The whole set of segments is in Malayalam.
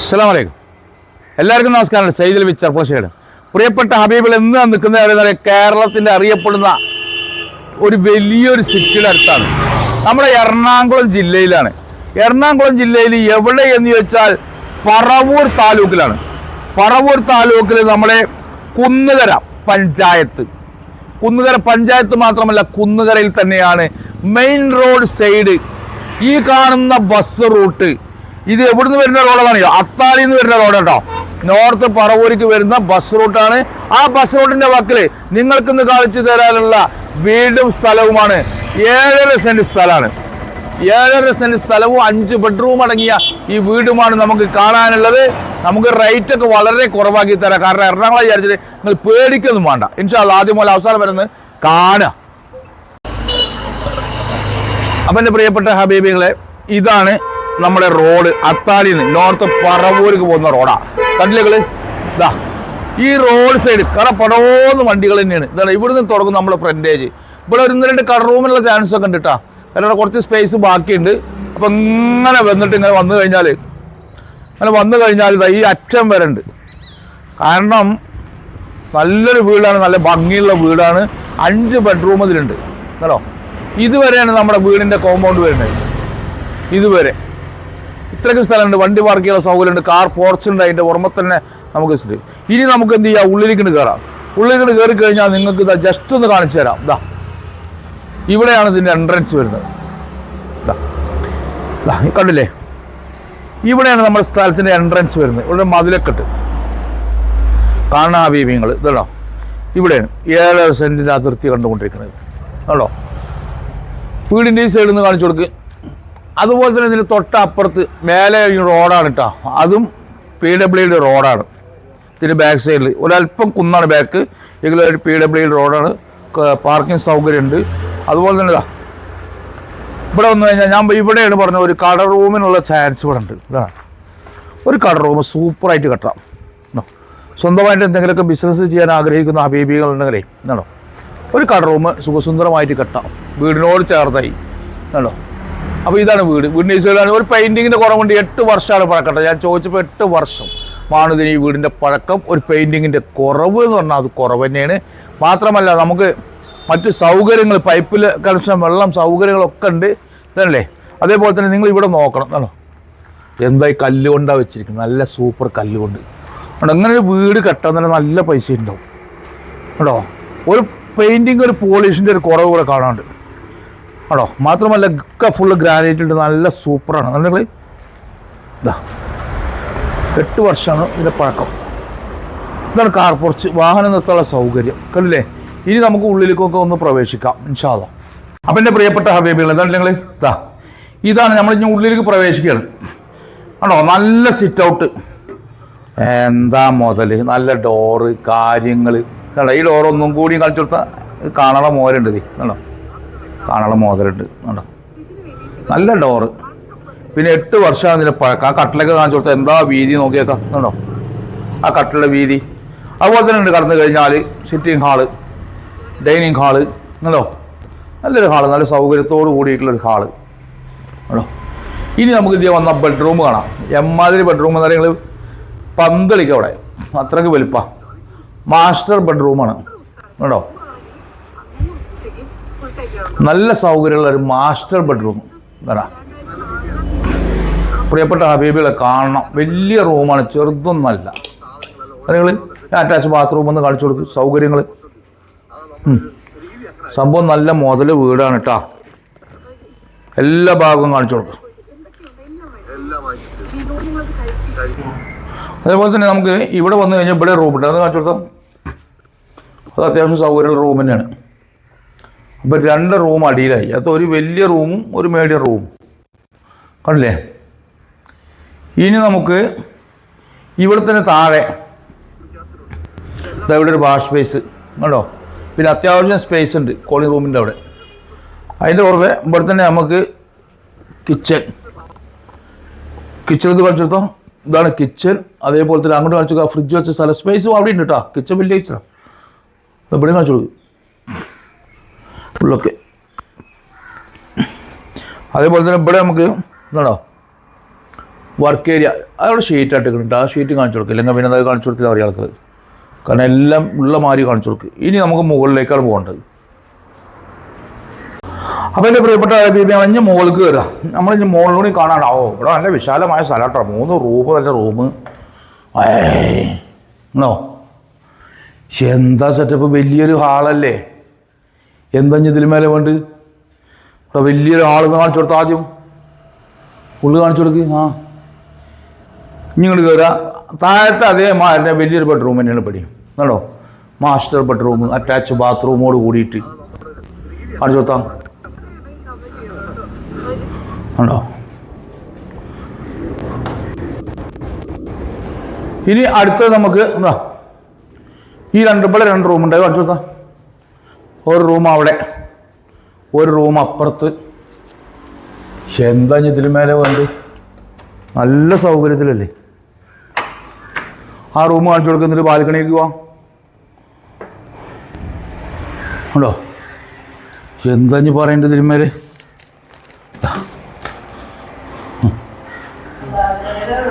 അസ്സലാമലൈക്കും. എല്ലാവർക്കും നമസ്കാരം സൈദിൽ വി ചെർപ്പളശ്ശേരി പ്രിയപ്പെട്ട ഹബീബിൽ എന്ന് നിൽക്കുന്ന കേരളത്തിന്റെ അറിയപ്പെടുന്ന ഒരു വലിയൊരു സിറ്റിയുടെ അടുത്താണ്. നമ്മുടെ എറണാകുളം ജില്ലയിലാണ്. എറണാകുളം ജില്ലയിൽ എവിടെ എന്ന് ചോദിച്ചാൽ പറവൂർ താലൂക്കിലാണ്. പറവൂർ താലൂക്കിൽ നമ്മുടെ കുന്നുകര പഞ്ചായത്ത്. കുന്നുകര പഞ്ചായത്ത് മാത്രമല്ല കുന്നുകരയിൽ തന്നെയാണ് മെയിൻ റോഡ് സൈഡ് ഈ കാണുന്ന ബസ് റൂട്ട് ഇത് എവിടുന്ന് വരുന്ന റോഡാണ്? അത്താലിയിൽ നിന്ന് വരുന്ന റോഡ് കേട്ടോ. നോർത്ത് പറവൂരിക്ക് വരുന്ന ബസ് റൂട്ടാണ്. ആ ബസ് റൂട്ടിന്റെ വക്കിൽ നിങ്ങൾക്കിന്ന് കാണിച്ചു തരാനുള്ള വീടും സ്ഥലവുമാണ്. ഏഴര സെന്റ് സ്ഥലമാണ്. ഏഴര സെന്റ് സ്ഥലവും അഞ്ച് ബെഡ്റൂം അടങ്ങിയ ഈ വീടുമാണ് നമുക്ക് കാണാനുള്ളത്. നമുക്ക് റേറ്റ് ഒക്കെ വളരെ കുറവാക്കി തരാം. കാരണം എറണാകുളം വിചാരിച്ചിട്ട് നിങ്ങൾ പേടിക്കൊന്നും വേണ്ട. ഇൻഷാല്ല ആദ്യം മുതൽ അവസാനം വരുന്നത് കാണുക. അപ്പം എന്റെ പ്രിയപ്പെട്ട ഹബീബികളെ ഇതാണ് നമ്മുടെ റോഡ് അത്താലിയിൽ നിന്ന് നോർത്ത് പറവൂർക്ക് പോകുന്ന റോഡാണ് കണ്ടില്ലേ ഇതാ ഈ റോഡ് സൈഡ് കട പടവോന്ന് വണ്ടികൾ തന്നെയാണ്. ഇതാണ് ഇവിടുന്ന് തുടങ്ങും നമ്മുടെ ഫ്രണ്ടേജ് ഇവിടെ ഒരു രണ്ട് കട റൂമിനുള്ള ചാൻസ് ഒക്കെ ഉണ്ട് കേട്ടോ കാരണം കുറച്ച് സ്പേസ് ബാക്കിയുണ്ട്. അപ്പം ഇങ്ങനെ വന്നിട്ട് ഇങ്ങനെ വന്നു കഴിഞ്ഞാൽ അങ്ങനെ വന്നു കഴിഞ്ഞാൽ ഇതാ ഈ അറ്റം വരെ ഉണ്ട്. കാരണം നല്ലൊരു വീടാണ് നല്ല ഭംഗിയുള്ള വീടാണ്. അഞ്ച് ബെഡ്റൂം ഇതിലുണ്ട്. കേട്ടോ? ഇതുവരെയാണ് നമ്മുടെ വീടിന്റെ കോമ്പൗണ്ട് വരുന്നത്. ഇതുവരെ. ഇത്രയ്ക്ക് സ്ഥലമുണ്ട് വണ്ടി പാർക്ക് ചെയ്യാനുള്ള സൗകര്യമുണ്ട് കാർ പോർച്ച് ഉണ്ട് അതിന്റെ പുറമെ തന്നെ നമുക്ക് ഇനി നമുക്ക് എന്ത് ചെയ്യാം? ഉള്ളിലേക്ക് കയറാം ഉള്ളിലേക്ക് കയറി കഴിഞ്ഞാൽ നിങ്ങൾക്ക് ഇതാ ജസ്റ്റ് ഒന്ന് കാണിച്ചു തരാം. ഇതാ. ഇവിടെയാണ് ഇതിന്റെ എൻട്രൻസ് വരുന്നത്. കണ്ടില്ലേ? ഇവിടെയാണ് നമ്മുടെ സ്ഥലത്തിന്റെ എൻട്രൻസ് വരുന്നത്. ഇവിടെ മതിലക്കെട്ട്. കാണാ ഇതാണോ ഇവിടെയാണ്. ഏഴര സെന്റിന്റെ അതിർത്തി കണ്ടുകൊണ്ടിരിക്കുന്നത്. ആണോ വീടിന്റെ ഈ സൈഡിൽ നിന്ന് കാണിച്ചു കൊടുക്ക്. അതുപോലെ തന്നെ ഇതിന് തൊട്ടപ്പുറത്ത് മേലെ റോഡാണ് കേട്ടോ. അതും പി ഡബ്ല്യു ഡി റോഡാണ്. ഇതിന്റെ ബാക്ക് സൈഡിൽ ഒരല്പം കുന്നാണ് ബാക്ക് എങ്കിലും ഒരു പി ഡബ്ല്യു ഡി റോഡാണ്. പാർക്കിംഗ് സൗകര്യമുണ്ട്. അതുപോലെ തന്നെ ഇതാ. ഇവിടെ വന്നു കഴിഞ്ഞാൽ ഞാൻ ഇവിടെയാണ് പറഞ്ഞത് ഒരു കട റൂമിനുള്ള ചാൻസ് ഇവിടെ ഉണ്ട്. ഇതാണ് ഒരു കട റൂം സൂപ്പറായിട്ട് കെട്ടാം. സ്വന്തമായിട്ട് എന്തെങ്കിലുമൊക്കെ ബിസിനസ് ചെയ്യാൻ ആഗ്രഹിക്കുന്ന ഹബീബികൾ ഉണ്ടെങ്കിലേ എന്നാണോ ഒരു കട റൂം സുഖസുന്ദരമായിട്ട് കെട്ടാം. വീടിനോട് ചേർത്തായി. എന്നാണോ അപ്പോൾ ഇതാണ് വീട്. വീടിന്റെ ഈശ്വരാണ് ഒരു പെയിന്റിങ്ങിന്റെ കുറവുണ്ട് എട്ട് വർഷമാണ് പഴക്കട്ടെ ഞാൻ ചോദിച്ചപ്പോൾ എട്ട് വർഷം. ആണ് ഈ വീടിന്റെ പഴക്കം ഒരു പെയിന്റിങ്ങിന്റെ കുറവ് എന്ന് പറഞ്ഞാൽ അത് കുറവ് തന്നെയാണ്. മാത്രമല്ല നമുക്ക് മറ്റ് സൗകര്യങ്ങൾ പൈപ്പിൽ കണക്ഷൻ വെള്ളം സൗകര്യങ്ങളൊക്കെ ഉണ്ട്. ഇതല്ലേ അതേപോലെ തന്നെ നിങ്ങൾ ഇവിടെ നോക്കണം. എന്നാണോ എന്തായി കല്ല് കൊണ്ടാണ് വെച്ചിരിക്കുന്നത്? നല്ല സൂപ്പർ കല്ലുകൊണ്ട്. കൊണ്ട് അതുകൊണ്ട് അങ്ങനെ ഒരു വീട് കെട്ടാൻ തന്നെ നല്ല പൈസ ഉണ്ടാവും. കേട്ടോ ഒരു പെയിന്റിങ് ഒരു പോളിഷിന്റെ ഒരു കുറവ് കൂടെ കാണാനുണ്ട്. കേട്ടോ മാത്രമല്ല ഒക്കെ ഫുള്ള് ഗ്രാനൈറ്റ് ഉണ്ട്. നല്ല സൂപ്പറാണ് നല്ല ഇതാ എട്ട് വർഷമാണ് ഇതിന്റെ പഴക്കം. ഇതാണ് കാർ പുറച്ച് വാഹനം നിർത്താനുള്ള സൗകര്യം. കണ്ടില്ലേ? ഇനി നമുക്ക് ഉള്ളിലേക്കൊക്കെ ഒന്ന് പ്രവേശിക്കാം ഇൻഷാദ അപ്പം എന്റെ പ്രിയപ്പെട്ട ഹബീബികൾ എന്താണ് നിങ്ങൾ ഇതാ ഇതാണ് നമ്മൾ ഇനി ഉള്ളിലേക്ക് പ്രവേശിക്കുകയാണ്. ആണോ? നല്ല സിറ്റ് ഔട്ട് എന്താ മുതൽ നല്ല ഡോറ് കാര്യങ്ങൾ ഈ ഡോറൊന്നും കൂടി കളിച്ചു കൊടുത്താൽ കാണാനുള്ള മോരുണ്ട് ഇത്. കണ്ടോ കാണാനുള്ള മോതലുണ്ട് കണ്ടോ? നല്ല ഡോറ്. പിന്നെ എട്ട് വർഷമാണ് ഇതിന്റെ പഴക്കം ആ കട്ടിലൊക്കെ കാണിച്ചു കൊടുത്താൽ എന്താ വീതി നോക്കിയേക്കാം. കണ്ടോ? ആ കട്ടിലുള്ള വീതി. അതുപോലെ തന്നെ ഉണ്ട് കടന്നു കഴിഞ്ഞാൽ സിറ്റിംഗ് ഹാൾ ഡൈനിങ് ഹാൾ കണ്ടോ? നല്ലൊരു ഹാൾ നല്ല സൗകര്യത്തോട് കൂടിയിട്ടുള്ളൊരു ഹാൾ കണ്ടോ? ഇനി നമുക്ക് ഇതിൽ വന്ന ബെഡ്റൂം കാണാം. എമ്മാതിരി ബെഡ്റൂം എന്ന് പറയുന്നത് പന്തളിക്കവിടെ അത്രയ്ക്ക് വലിപ്പ. മാസ്റ്റർ ബെഡ്റൂമാണ് കേട്ടോ നല്ല സൗകര്യമുള്ള ഒരു മാസ്റ്റർ ബെഡ്റൂം. വരാ പ്രിയപ്പെട്ട ഹബീബികളെ കാണണം. വലിയ റൂമാണ് ചെറുതൊന്നല്ല. നിങ്ങൾ അറ്റാച്ച് ബാത്റൂം ഒന്ന് കാണിച്ചു കൊടുക്കും സൗകര്യങ്ങൾ സംഭവം നല്ല മുതൽ വീടാണ് കേട്ടോ എല്ലാ ഭാഗവും കാണിച്ചു കൊടുക്കും. അതേപോലെ തന്നെ നമുക്ക് ഇവിടെ വന്നു കഴിഞ്ഞാൽ ഇവിടെ റൂം ഉണ്ട് അത് കാണിച്ചു കൊടുക്കാം. അത് അത്യാവശ്യം സൗകര്യമുള്ള റൂം തന്നെയാണ്. അപ്പോൾ രണ്ട് റൂം അടിയിലായി. അത് ഒരു വലിയ റൂമും ഒരു മീഡിയം റൂമും. കണ്ടില്ലേ? ഇനി നമുക്ക് ഇവിടെ തന്നെ താഴെ ഇവിടെ ഒരു വാഷ് സ്പേസ് കണ്ടോ? പിന്നെ അത്യാവശ്യം സ്പേസ് ഉണ്ട് കോളിംഗ് റൂമിന്റെ അവിടെ. അതിന്റെ പുറമെ ഇവിടെ തന്നെ നമുക്ക് കിച്ചൺ കിച്ചൺ ഇത് കാണിച്ചെടുത്തോ ഇതാണ് കിച്ചൺ അതേപോലെ തന്നെ അങ്ങോട്ട് കാണിച്ചു ഫ്രിഡ്ജ് വെച്ച സ്ഥലം. സ്പേസും അവിടെ ഉണ്ട് കേട്ടോ കിച്ചൺ വലിയ കിച്ചണാണ് ഇവിടെ കാണിച്ചു ഫുള്ളൊക്കെ അതേപോലെ തന്നെ ഇവിടെ നമുക്ക് ഇതാണോ? വർക്ക് ഏരിയ അവിടെ ഷീറ്റ് ആയിട്ട് ആ ഷീറ്റ് കാണിച്ചു കൊടുക്കുക ഇല്ലെങ്കിൽ പിന്നെ അത് കാണിച്ചു കൊടുത്തില്ല അറിയാം ആൾക്കാർ കാരണം എല്ലാം ഉള്ള മാതിരി കാണിച്ചു കൊടുക്കുക ഇനി നമുക്ക് മുകളിലേക്കാണ് പോകേണ്ടത്. അപ്പോൾ എന്റെ പ്രിയപ്പെട്ട ബീബി അഞ്ഞ് മുകളിൽ കയറുക നമ്മൾ ഇനി മുകളിലൂടെ കാണാനാവോ ഇവിടെ നല്ല വിശാലമായ സ്ഥലമാട്ടോ. മൂന്ന് റൂം നല്ല റൂം ആണോ? എന്താ സെറ്റപ്പ് വലിയൊരു ഹാളല്ലേ എന്താ ഇനി ഇതിൽ മേലെ വേണ്ട ഇവിടെ വലിയൊരു ആൾ കാണിച്ചു കൊടുത്ത ആദ്യം. ഉള്ളു കാണിച്ചു കൊടുക്ക് ആ. ഇങ്ങോട്ട് കയറുക താഴത്തെ അതേ മാറിന്റെ വലിയൊരു ബെഡ്റൂം തന്നെയാണ് പടി എന്നാണോ മാസ്റ്റർ ബെഡ്റൂം അറ്റാച്ച് ബാത്റൂമോട് കൂടിയിട്ട്. കാണിച്ചു കൊടുത്താ. ഉണ്ടോ ഇനി അടുത്തത് നമുക്ക് എന്താ? ഈ രണ്ട് ഇവിടെ രണ്ട് റൂമുണ്ടായി കാണിച്ചു കൊടുത്താൽ ഒരു റൂം അവിടെ. ഒരു റൂം അപ്പുറത്ത്. പക്ഷെ എന്താ ഇതിൽ മേലെ വേണ്ടത് നല്ല സൗകര്യത്തിലല്ലേ? ആ റൂം കാണിച്ചു കൊടുക്കുന്നിട്ട് ബാൽക്കണിക്ക് പോവാം. ഉണ്ടോ? എന്താ ഇനി പറയേണ്ടത്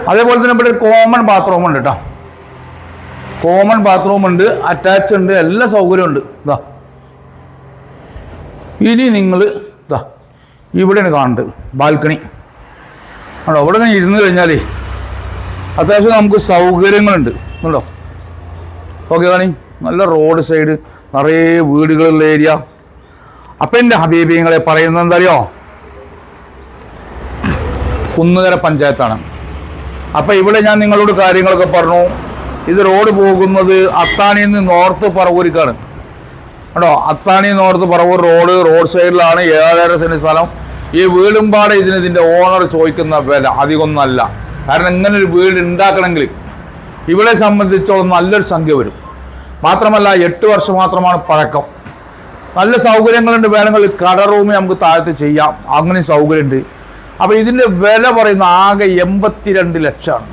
അതേപോലെ തന്നെ ഇവിടെ കോമൺ ബാത്റൂം ഉണ്ട് കേട്ടോ. കോമൺ ബാത്റൂം ഉണ്ട് അറ്റാച്ച് ഉണ്ട് എല്ലാ സൗകര്യവും ഉണ്ട്. ഇതാ ഇനി നിങ്ങൾ ഇതാ ഇവിടെയാണ് കാണേണ്ടത് ബാൽക്കണി. ആണോ അവിടെ നിന്ന് ഇരുന്ന് കഴിഞ്ഞാലേ അത്യാവശ്യം നമുക്ക് സൗകര്യങ്ങളുണ്ട്. ഉണ്ടോ ഓക്കെ കാണി. നല്ല റോഡ് സൈഡ് നിറയെ വീടുകളുള്ള ഏരിയ അപ്പം എന്റെ ഹബീബിങ്ങളെ പറയുന്നത് എന്തറിയോ? കുന്നുകര പഞ്ചായത്താണ്. അപ്പം ഇവിടെ ഞാൻ നിങ്ങളോട് കാര്യങ്ങളൊക്കെ പറഞ്ഞു. ഇത് റോഡ് പോകുന്നത് അത്താണിയിൽ നിന്ന് നോർത്ത് പറവൂരിക്കാണ്. കേട്ടോ Athani north Paravur road road സൈഡിലാണ് ഏഴര സെന്റ് സ്ഥലം. ഈ വീടും പാടെ ഇതിന് ഇതിന്റെ ഓണർ ചോദിക്കുന്ന വില അധികമൊന്നല്ല കാരണം ഇങ്ങനെ ഒരു വീട് ഉണ്ടാക്കണമെങ്കിൽ ഇവിടെ സംബന്ധിച്ചോളം നല്ലൊരു സംഖ്യ വരും. മാത്രമല്ല എട്ട് വർഷം മാത്രമാണ് പഴക്കം. നല്ല സൗകര്യങ്ങളുണ്ട് വേണമെങ്കിൽ കട റൂമ് നമുക്ക് താഴത്ത് ചെയ്യാം. അങ്ങനെ സൗകര്യമുണ്ട്. അപ്പോൾ ഇതിന്റെ വില പറയുന്ന ആകെ എൺപത്തിരണ്ട് ലക്ഷമാണ്.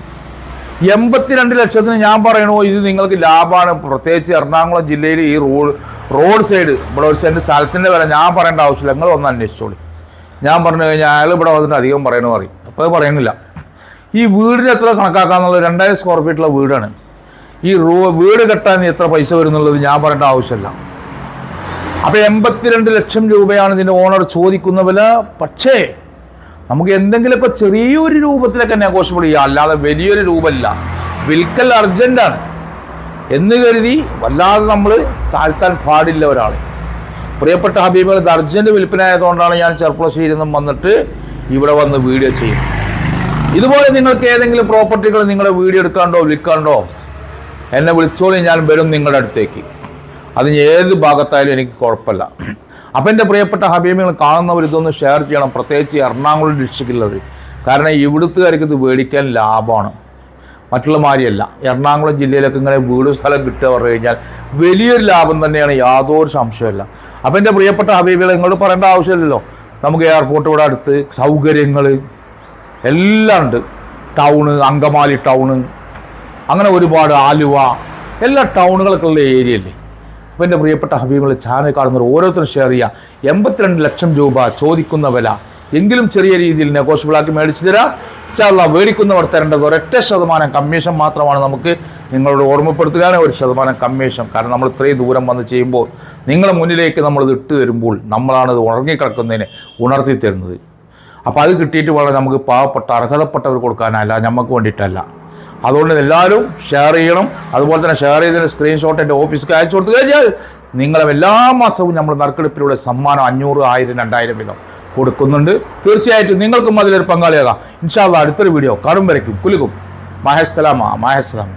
എൺപത്തിരണ്ട് ലക്ഷത്തിന് ഞാൻ പറയണോ ഇത് നിങ്ങൾക്ക് ലാഭമാണ്. പ്രത്യേകിച്ച് എറണാകുളം ജില്ലയിൽ ഈ റോഡ് റോഡ് സൈഡ് ഇവിടെ ഒരു സെന്റ് സ്ഥലത്തിന്റെ വില ഞാൻ പറയേണ്ട ആവശ്യമില്ല. നിങ്ങൾ ഒന്ന് അന്വേഷിച്ചോളി. ഞാൻ പറഞ്ഞു കഴിഞ്ഞാൽ അയാൾ ഇവിടെ വന്നിട്ട് അധികം പറയണമെന്ന് പറയും. അപ്പോൾ പറയുന്നില്ല ഈ വീടിന് എത്ര കണക്കാക്കാന്നുള്ളത് രണ്ടായിരം സ്ക്വയർ ഫീറ്റുള്ള വീടാണ്. ഈ റൂ വീട് കെട്ടാൻ എത്ര പൈസ വരുന്നുള്ളത് ഞാൻ പറയേണ്ട ആവശ്യമില്ല. അപ്പോൾ എൺപത്തിരണ്ട് ലക്ഷം രൂപയാണ് ഇതിന്റെ ഓണർ ചോദിക്കുന്ന വില. പക്ഷേ നമുക്ക് എന്തെങ്കിലുമൊക്കെ ചെറിയൊരു രൂപത്തിലൊക്കെ നെഗോഷ്യബിൾ ചെയ്യാം. അല്ലാതെ വലിയൊരു രൂപമല്ല. വിൽക്കൽ അർജന്റാണ് എന്ന് കരുതി വല്ലാതെ നമ്മൾ താഴ്ത്താൻ പാടില്ല ഒരാൾ പ്രിയപ്പെട്ട ഹബീബ് അത് അർജന്റ് ആയതുകൊണ്ടാണ് ഞാൻ ചെറുപ്പശ്ശേരി നിന്നും വന്നിട്ട് ഇവിടെ വന്ന് വീഡിയോ ചെയ്യും ഇതുപോലെ നിങ്ങൾക്ക് ഏതെങ്കിലും പ്രോപ്പർട്ടികൾ നിങ്ങളുടെ വീഡിയോ എടുക്കാണ്ടോ വിൽക്കാണ്ടോ എന്നെ വിളിച്ചോളി ഞാൻ വരും നിങ്ങളുടെ അടുത്തേക്ക്. അതിന് ഏത് ഭാഗത്തായാലും എനിക്ക് കുഴപ്പമില്ല. അപ്പം എന്റെ പ്രിയപ്പെട്ട ഹബീബികൾ കാണുന്നവർ ഇതൊന്ന് ഷെയർ ചെയ്യണം. പ്രത്യേകിച്ച് എറണാകുളം ഡിസ്ട്രിക്റ്റിലുള്ളവർ കാരണം ഇവിടുത്തുകാർക്ക് ഇത് മേടിക്കാൻ ലാഭമാണ്. മറ്റുള്ള മാതിരിയല്ല എറണാകുളം ജില്ലയിലൊക്കെ ഇങ്ങനെ വീട് സ്ഥലം കിട്ടുക പറഞ്ഞു കഴിഞ്ഞാൽ വലിയൊരു ലാഭം തന്നെയാണ് യാതൊരു സംശയമല്ല അപ്പം എന്റെ പ്രിയപ്പെട്ട ഹബീബികൾ നിങ്ങളോട് പറയേണ്ട ആവശ്യമില്ലല്ലോ. നമുക്ക് എയർപോർട്ട് ഇവിടെ അടുത്ത് സൗകര്യങ്ങൾ എല്ലാം ഉണ്ട്. ടൗണ് അങ്കമാലി ടൗണ് അങ്ങനെ ഒരുപാട് ആലുവ എല്ലാ ടൗണുകളൊക്കെ ഉള്ള ഏരിയയല്ലേ അപ്പോൾ എന്റെ പ്രിയപ്പെട്ട ഹബീബുകൾ ചാനൽ കാണുന്നവർ ഓരോരുത്തരും ഷെയർ ചെയ്യുക. എൺപത്തിരണ്ട് ലക്ഷം രൂപ ചോദിക്കുന്ന വില. എങ്കിലും ചെറിയ രീതിയിൽ നെഗോഷ്യബിളാക്കി മേടിച്ചു തരാം. ചാള്ള മേടിക്കുന്നവർ തരേണ്ടത് ഒരൊറ്റ ശതമാനം കമ്മീഷൻ മാത്രമാണ് നമുക്ക് നിങ്ങളോട് ഓർമ്മപ്പെടുത്തുകയാണ് ഒരു ശതമാനം കമ്മീഷൻ കാരണം നമ്മൾ ഇത്രയും ദൂരം വന്ന് ചെയ്യുമ്പോൾ നിങ്ങളുടെ മുന്നിലേക്ക് നമ്മൾ ഇത് ഇട്ട് തരുമ്പോൾ നമ്മളാണിത് ഇത് ഉറങ്ങിക്കിടക്കുന്നതിന് ഉണർത്തി തരുന്നത്. അപ്പോൾ അത് കിട്ടിയിട്ട് വേണം നമുക്ക് പാവപ്പെട്ട അർഹതപ്പെട്ടവർ കൊടുക്കാനല്ല നമുക്ക് വേണ്ടിയിട്ടല്ല. അതുകൊണ്ട് എല്ലാവരും ഷെയർ ചെയ്യണം. അതുപോലെ തന്നെ ഷെയർ ചെയ്തതിന് സ്ക്രീൻഷോട്ട് എന്റെ ഓഫീസിൽ അയച്ചു കൊടുത്തു കഴിഞ്ഞാൽ നിങ്ങളെ എല്ലാ മാസവും നമ്മൾ നറുക്കെടുപ്പിലൂടെ സമ്മാനം അഞ്ഞൂറ് ആയിരം രണ്ടായിരം വീതം. കൊടുക്കുന്നുണ്ട്. തീർച്ചയായിട്ടും നിങ്ങൾക്കും അതിലൊരു പങ്കാളിയാകാം. ഇൻഷാല്ല അടുത്തൊരു വീഡിയോ കാണും വരയ്ക്കും. കുലുക്കും മഹസ്സലാമ മഹസ്സലാമ